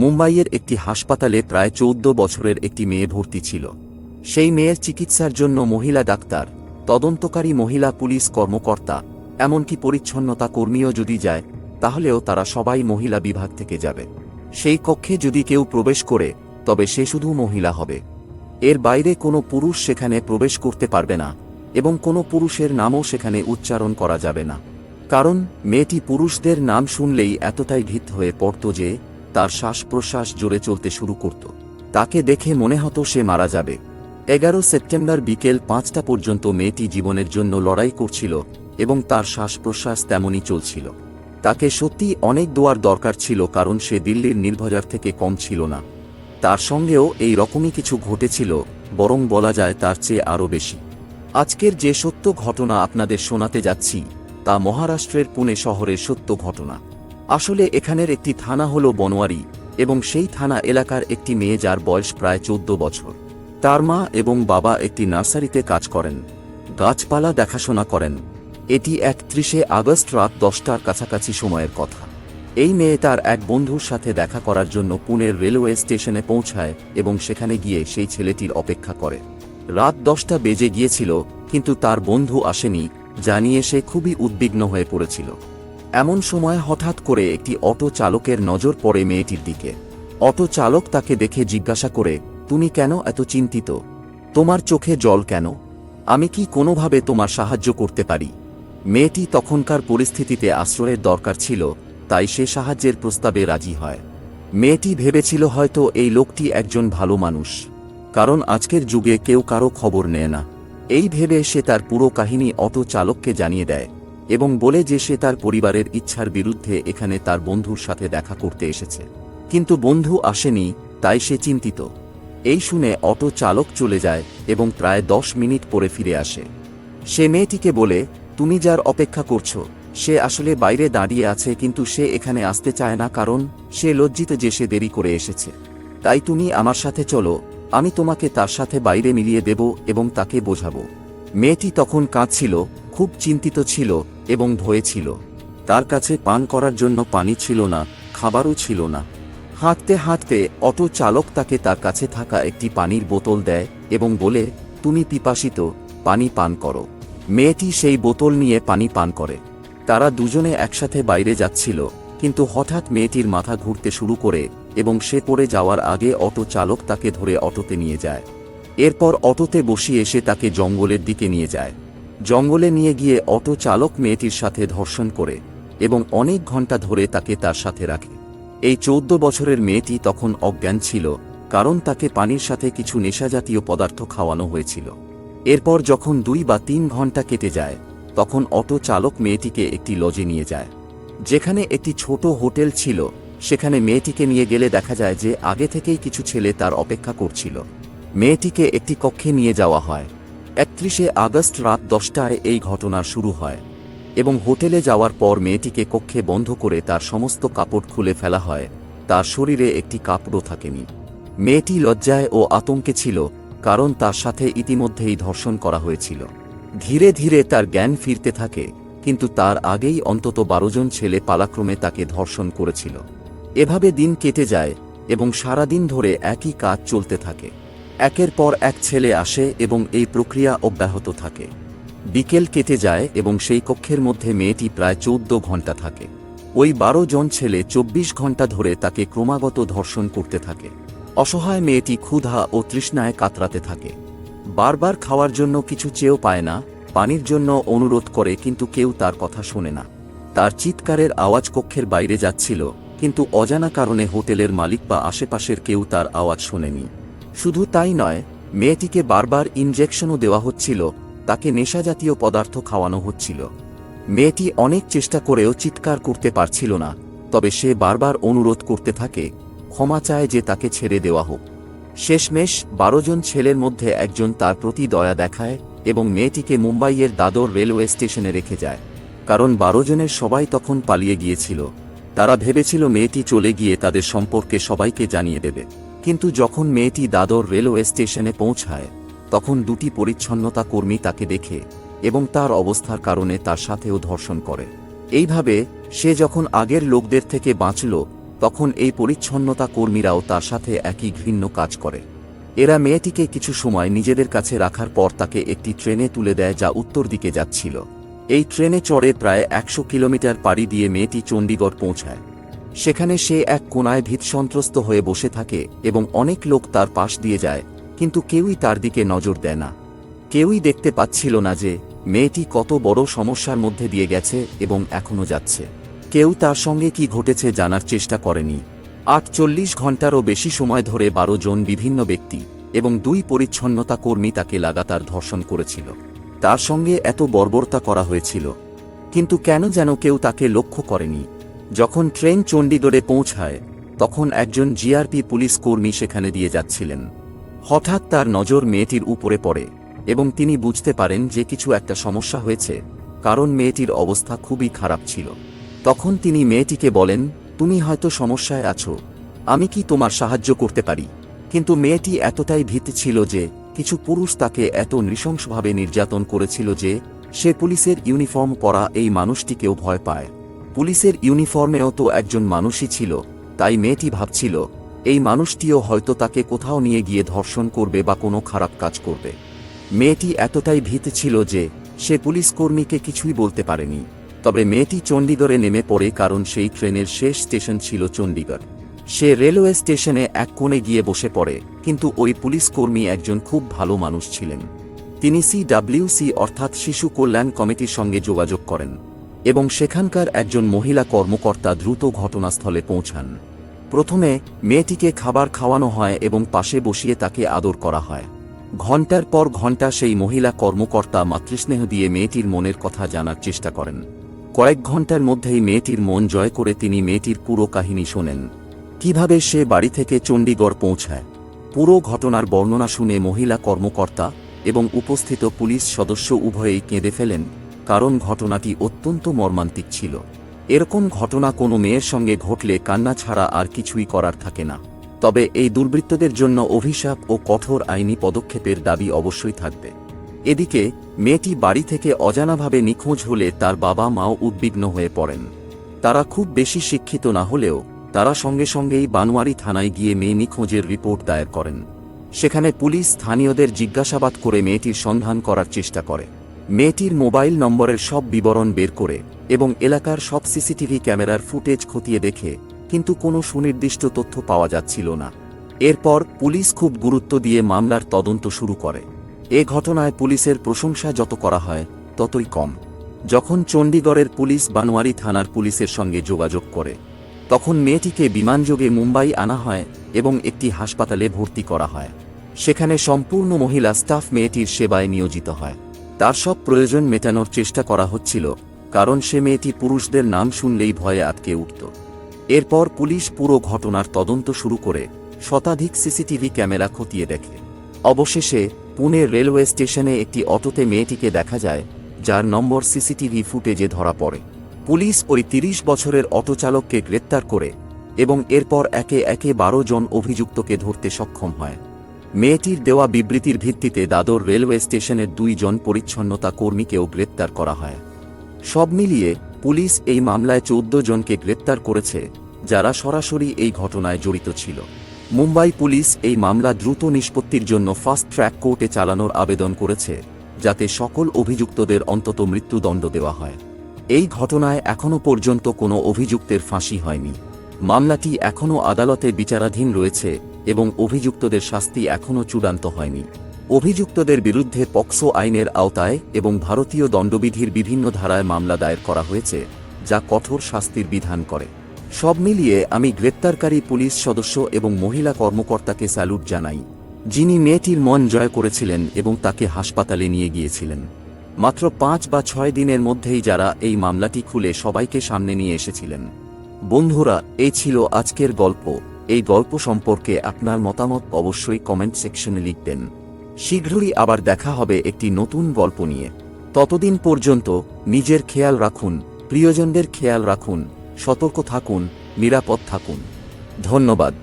মুম্বাইয়ের একটি হাসপাতালে প্রায় চৌদ্দ বছরের একটি মেয়ে ভর্তি ছিল। সেই মেয়ের চিকিৎসার জন্য মহিলা ডাক্তার, তদন্তকারী মহিলা পুলিশ কর্মকর্তা, এমনকি পরিচ্ছন্নতা কর্মীও যদি যায়, তাহলেও তারা সবাই মহিলা বিভাগ থেকে যাবে। সেই কক্ষে যদি কেউ প্রবেশ করে, তবে সে শুধু মহিলা হবে। এর বাইরে কোনো পুরুষ সেখানে প্রবেশ করতে পারবে না, এবং কোনো পুরুষের নামও সেখানে উচ্চারণ করা যাবে না। কারণ মেয়েটি পুরুষদের নাম শুনলেই এতটাই ভীত হয়ে পড়ত যে তার শ্বাস প্রশ্বাস জোরে চলতে শুরু করত। তাকে দেখে মনে হতো সে মারা যাবে। এগারো সেপ্টেম্বর বিকেল পাঁচটা পর্যন্ত মেয়েটি জীবনের জন্য লড়াই করছিল এবং তার শ্বাস প্রশ্বাস তেমনই চলছিল। তাকে সত্যি অনেক দোয়ার দরকার ছিল কারণ সে দিল্লির নির্ভজার থেকে কম ছিল না। তার সঙ্গেও এই রকমই কিছু ঘটেছিল, বরং বলা যায় তার চেয়ে আরও বেশি। আজকের যে সত্য ঘটনা আপনাদের শোনাতে যাচ্ছি, তা মহারাষ্ট্রের পুনে শহরের সত্য ঘটনা। আসলে এখানের একটি থানা হল বনোয়ারি এবং সেই থানা এলাকার একটি মেয়ে যার বয়স প্রায় চোদ্দ বছর। তার মা এবং বাবা একটি নার্সারিতে কাজ করেন, গাছপালা দেখাশোনা করেন। এটি একত্রিশে আগস্ট রাত দশটার কাছাকাছি সময়ের কথা। এই মেয়ে তার এক বন্ধুর সাথে দেখা করার জন্য পুনের রেলওয়ে স্টেশনে পৌঁছায় এবং সেখানে গিয়ে সেই ছেলেটির অপেক্ষা করে। রাত দশটা বেজে গিয়েছিল, কিন্তু তার বন্ধু আসেনি, জানিয়ে সে খুবই উদ্বিগ্ন হয়ে পড়েছিল। এমন সময় হঠাৎ করে একটি অটো চালকের নজর পড়ে মেয়েটির দিকে। অটো চালক তাকে দেখে জিজ্ঞাসা করে, তুমি কেন এত চিন্তিত? তোমার চোখে জল কেন? আমি কি কোনোভাবে তোমার সাহায্য করতে পারি? মেয়েটি তখনকার পরিস্থিতিতে আশ্রয়ের দরকার ছিল, তাই সে সাহায্যের প্রস্তাবে রাজি হয়। মেয়েটি ভেবেছিল হয়তো এই লোকটি একজন ভালো মানুষ, কারণ আজকের যুগে কেউ কারও খবর নেয় না। এই ভেবে সে তার পুরো কাহিনী অটো চালককে জানিয়ে দেয়। এবং বলে যে সে তার পরিবারের ইচ্ছার বিরুদ্ধে এখানে তার বন্ধুর সাথে দেখা করতে এসেছে। কিন্তু বন্ধু আসেনি, তাই সে চিন্তিত। এই শুনে অটো চালক চলে যায় এবং প্রায় দশ মিনিট পরে ফিরে আসে। সে মেয়েটিকে বলে, তুমি যার অপেক্ষা করছ, সে আসলে বাইরে দাঁড়িয়ে আছে কিন্তু সে এখানে আসতে চায় না কারণ সে লজ্জিত যে সে দেরি করে এসেছে। তাই তুমি আমার সাথে চলো, আমি তোমাকে তার সাথে বাইরে মিলিয়ে দেব এবং তাকে বোঝাবো। মেয়েটি তখন কাঁদছিল খুব চিন্তিত ছিল এবং ভয়ে ছিল। তার কাছে পান করার জন্য পানি ছিল না, খাবারও ছিল না। হাঁটতে হাঁটতে অটো চালক তাকে তার কাছে থাকা একটি পানির বোতল দেয় এবং বলে, তুমি পিপাসিত, পানি পান করো। মেয়েটি সেই বোতল নিয়ে পানি পান করে। তারা দুজনে একসাথে বাইরে যাচ্ছিল, কিন্তু হঠাৎ মেয়েটির মাথা ঘুরতে শুরু করে এবং সে পড়ে যাওয়ার আগে অটো চালক তাকে ধরে অটোতে নিয়ে যায়। এরপর অটোতে বসিয়ে সে তাকে জঙ্গলের দিকে নিয়ে যায়। জঙ্গলে নিয়ে গিয়ে অটো চালক মেয়েটির সাথে ধর্ষণ করে এবং অনেক ঘণ্টা ধরে তাকে তার সাথে রাখে। এই চৌদ্দ বছরের মেয়েটি তখন অজ্ঞান ছিল, কারণ তাকে পানির সাথে কিছু নেশাজাতীয় পদার্থ খাওয়ানো হয়েছিল। এরপর যখন দুই বা তিন ঘণ্টা কেটে যায়, তখন অটো চালক মেয়েটিকে একটি লজে নিয়ে যায়। যেখানে একটি ছোট হোটেল ছিল, সেখানে মেয়েটিকে নিয়ে গেলে দেখা যায় যে আগে থেকেই কিছু ছেলে তার অপেক্ষা করছিল। মেয়েটিকে একটি কক্ষে নিয়ে যাওয়া হয়। একত্রিশে আগস্ট রাত দশটায় এই ঘটনা শুরু হয় এবং হোটেলে যাওয়ার পর মেয়েটিকে কক্ষে বন্ধ করে তার সমস্ত কাপড় খুলে ফেলা হয়। তার শরীরে একটি কাপড়ও থাকেনি। মেয়েটি লজ্জায় ও আতঙ্কে ছিল, কারণ তার সাথে ইতিমধ্যেই ধর্ষণ করা হয়েছিল। ধীরে ধীরে তার জ্ঞান ফিরতে থাকে, কিন্তু তার আগেই অন্তত বারো জন ছেলে পালাক্রমে তাকে ধর্ষণ করেছিল। এভাবে দিন কেটে যায় এবং সারাদিন ধরে একই কাজ চলতে থাকে। একের পর এক ছেলে আসে এবং এই প্রক্রিয়া অব্যাহত থাকে। বিকেল কেটে যায় এবং সেই কক্ষের মধ্যে মেয়েটি প্রায় চৌদ্দ ঘণ্টা থাকে। ওই বারো জন ছেলে চব্বিশ ঘণ্টা ধরে তাকে ক্রমাগত ধর্ষণ করতে থাকে। অসহায় মেয়েটি ক্ষুধা ও তৃষ্ণায় কাতরাতে থাকে। বারবার খাওয়ার জন্য কিছু চেয়েও পায় না, পানির জন্য অনুরোধ করে কিন্তু কেউ তার কথা শোনে না। তার চিৎকারের আওয়াজ কক্ষের বাইরে যাচ্ছিল, কিন্তু অজানা কারণে হোটেলের মালিক বা আশেপাশের কেউ তার আওয়াজ শোনেনি। শুধু তাই নয়, মেয়েটিকে বারবার ইনজেকশনও দেওয়া হচ্ছিল, তাকে নেশাজাতীয় পদার্থ খাওয়ানো হচ্ছিল। মেয়েটি অনেক চেষ্টা করেও চিৎকার করতে পারছিল না, তবে সে বারবার অনুরোধ করতে থাকে, ক্ষমা চায় যে তাকে ছেড়ে দেওয়া হোক। শেষমেশ বারো জন ছেলের মধ্যে একজন তার প্রতি দয়া দেখায় এবং মেয়েটিকে মুম্বাইয়ের দাদর রেলওয়ে স্টেশনে রেখে যায়। কারণ বারো জনের সবাই তখন পালিয়ে গিয়েছিল। তারা ভেবেছিল মেয়েটি চলে গিয়ে তাদের সম্পর্কে সবাইকে জানিয়ে দেবে। কিন্তু যখন মেয়েটি দাদর রেলওয়ে স্টেশনে পৌঁছায়, তখন দুটি পরিচ্ছন্নতা কর্মী তাকে দেখে এবং তার অবস্থার কারণে তার সাথেও ধর্ষণ করে। এইভাবে, সে যখন আগের লোকদের থেকে বাঁচল, তখন এই পরিচ্ছন্নতা কর্মীরাও তার সাথে একই ঘৃণ্য কাজ করে। এরা মেয়েটিকে কিছু সময় নিজেদের কাছে রাখার পর তাকে একটি ট্রেনে তুলে দেয় যা উত্তর দিকে যাচ্ছিল। এই ট্রেনে চড়ে প্রায় একশো কিলোমিটার পাড়ি দিয়ে মেয়েটি চণ্ডীগড় পৌঁছায়। সেখানে সে এক কোনায় ভীতসন্ত্রস্ত হয়ে বসে থাকে এবং অনেক লোক তার পাশ দিয়ে যায়, কিন্তু কেউই তার দিকে নজর দেয় না। কেউই দেখতে পাচ্ছিল না যে মেয়েটি কত বড় সমস্যার মধ্যে দিয়ে গেছে এবং এখনও যাচ্ছে। কেউ তার সঙ্গে কি ঘটেছে জানার চেষ্টা করেনি। আটচল্লিশ ঘন্টারও বেশি সময় ধরে বারো জন বিভিন্ন ব্যক্তি এবং দুই পরিচ্ছন্নতা কর্মী তাকে লাগাতার ধর্ষণ করেছিল। তার সঙ্গে এত বর্বরতা করা হয়েছিল। কিন্তু কেন যেন কেউ তাকে লক্ষ্য করেনি। যখন ট্রেন চণ্ডীগড়ে পৌঁছায়, তখন একজন জিআরপি পুলিশ কর্মী সেখানে দিয়ে যাচ্ছিলেন। হঠাৎ তার নজর মেয়েটির উপরে পড়ে এবং তিনি বুঝতে পারেন যে কিছু একটা সমস্যা হয়েছে, কারণ মেয়েটির অবস্থা খুবই খারাপ ছিল। তখন তিনি মেয়েটিকে বলেন, তুমি হয়তো সমস্যায় আছো। আমি কি তোমার সাহায্য করতে পারি? কিন্তু মেয়েটি এতটাই ভীত ছিল যে, কিছু পুরুষ তাকে এত নৃশংসভাবে নির্যাতন করেছিল যে, সে পুলিশের ইউনিফর্ম পরা এই মানুষটিকেও ভয় পায়। পুলিশের ইউনিফর্মেও তো একজন মানুষই ছিল, তাই মেয়েটি ভাবছিল, এই মানুষটিও হয়তো তাকে কোথাও নিয়ে গিয়ে ধর্ষণ করবে বা কোনো খারাপ কাজ করবে। মেয়েটি এতটাই ভীত ছিল যে, সে পুলিশ কর্মীকে কিছুই বলতে পারেনি। তবে মেয়েটি চণ্ডীগড়ে নেমে পড়ে কারণ সেই ট্রেনের শেষ স্টেশন ছিল চণ্ডীগড়। সে রেলওয়ে স্টেশনে এক কোণে গিয়ে বসে পড়ে, কিন্তু ওই পুলিশ কর্মী একজন খুব ভালো মানুষ ছিলেন। তিনি সিডাব্লিউসি অর্থাৎ শিশু কল্যাণ কমিটির সঙ্গে যোগাযোগ করেন। এবং সেখানকার একজন মহিলা কর্মকর্তা দ্রুত ঘটনাস্থলে পৌঁছান। প্রথমে মেয়েটিকে খাবার খাওয়ানো হয় এবং পাশে বসিয়ে তাকে আদর করা হয়। ঘণ্টার পর ঘণ্টা সেই মহিলা কর্মকর্তা মাতৃস্নেহ দিয়ে মেয়েটির মনের কথা জানার চেষ্টা করেন। কয়েক ঘণ্টার মধ্যেই মেয়েটির মন জয় করে তিনি মেয়েটির পুরো কাহিনী শোনেন। কীভাবে সে বাড়ি থেকে চণ্ডীগড় পৌঁছায়? পুরো ঘটনার বর্ণনা শুনে মহিলা কর্মকর্তা এবং উপস্থিত পুলিশ সদস্য উভয়েই কেঁদে ফেলেন। কারণ ঘটনাটি অত্যন্ত মর্মান্তিক ছিল। এরকম ঘটনা কোনো মেয়ের সঙ্গে ঘটলে কান্না ছাড়া আর কিছুই করার থাকে না। তবে এই দুর্বৃত্তদের জন্য অভিশাপ ও কঠোর আইনি পদক্ষেপের দাবি অবশ্যই থাকবে। এদিকে, মেয়েটি বাড়ি থেকে অজানাভাবে নিখোঁজ হলে তার বাবা মাও উদ্বিগ্ন হয়ে পড়েন। তারা খুব বেশি শিক্ষিত না হলেও, তারা সঙ্গে সঙ্গেই বানোয়ারি থানায় গিয়ে মেয়ে নিখোঁজের রিপোর্ট দায়ের করেন। সেখানে পুলিশ স্থানীয়দের জিজ্ঞাসাবাদ করে মেয়েটির সন্ধান করার চেষ্টা করে। মেয়েটির মোবাইল নম্বরের সব বিবরণ বের করে এবং এলাকার সব সিসিটিভি ক্যামেরার ফুটেজ খতিয়ে দেখে, কিন্তু কোনো সুনির্দিষ্ট তথ্য পাওয়া যাচ্ছিল না। এরপর পুলিশ খুব গুরুত্ব দিয়ে মামলার তদন্ত শুরু করে। এ ঘটনায় পুলিশের প্রশংসা যত করা হয়, ততই কম। যখন চণ্ডীগড়ের পুলিশ বানোয়ারি থানার পুলিশের সঙ্গে যোগাযোগ করে, তখন মেয়েটিকে বিমানযোগে মুম্বাই আনা হয় এবং একটি হাসপাতালে ভর্তি করা হয়। সেখানে সম্পূর্ণ মহিলা স্টাফ মেয়েটির সেবায় নিয়োজিত হয়। তার সব প্রয়োজন মেটানোর চেষ্টা করা হচ্ছিল, কারণ সে মেয়েটি পুরুষদের নাম শুনলেই ভয়ে আটকে উঠত। এরপর পুলিশ পুরো ঘটনার তদন্ত শুরু করে, শতাধিক সিসিটিভি ক্যামেরা খতিয়ে দেখে। অবশেষে, পুনে রেলওয়ে স্টেশনে একটি অটোতে মেয়েটিকে দেখা যায়, যার নম্বর সিসিটিভি ফুটেজে ধরা পড়ে। পুলিশ ওই তিরিশ বছরের অটো চালককে গ্রেপ্তার করে এবং এরপর একে একে বারো জন অভিযুক্তকে ধরতে সক্ষম হয়। মেয়েটির দেওয়া বিবৃতির ভিত্তিতে দাদর রেলওয়ে স্টেশনের দুইজন পরিচ্ছন্নতা কর্মীকেও গ্রেপ্তার করা হয়। সব মিলিয়ে পুলিশ এই মামলায় চৌদ্দ জনকে গ্রেপ্তার করেছে, যারা সরাসরি এই ঘটনায় জড়িত ছিল। মুম্বাই পুলিশ এই মামলা দ্রুত নিষ্পত্তির জন্য ফাস্ট ট্র্যাক কোর্টে চালানোর আবেদন করেছে, যাতে সকল অভিযুক্তদের অন্তত মৃত্যুদণ্ড দেওয়া হয়। এই ঘটনায় এখনও পর্যন্ত কোনো অভিযুক্তের ফাঁসি হয়নি। মামলাটি এখনও আদালতে বিচারাধীন রয়েছে এবং অভিযুক্তদের শাস্তি এখনও চূড়ান্ত হয়নি। অভিযুক্তদের বিরুদ্ধে পক্সো আইনের আওতায় এবং ভারতীয় দণ্ডবিধির বিভিন্ন ধারায় মামলা দায়ের করা হয়েছে, যা কঠোর শাস্তির বিধান করে। সব মিলিয়ে আমি গ্রেপ্তারকারী পুলিশ সদস্য এবং মহিলা কর্মকর্তাকে স্যালুট জানাই, যিনি মেয়েটির মন জয় করেছিলেন এবং তাকে হাসপাতালে নিয়ে গিয়েছিলেন। মাত্র পাঁচ বা ছয় দিনের মধ্যেই যারা এই মামলাটি খুলে সবাইকে সামনে নিয়ে এসেছিলেন। বন্ধুরা, এই ছিল আজকের গল্প। এই গল্প সম্পর্কে আপনার মতামত অবশ্যই কমেন্ট সেকশনে লিখবেন। শীঘ্রই আবার দেখা হবে একটি নতুন গল্প নিয়ে। ততদিন পর্যন্ত নিজের খেয়াল রাখুন, প্রিয়জনদের খেয়াল রাখুন, সতর্ক থাকুন, নিরাপদ থাকুন। ধন্যবাদ।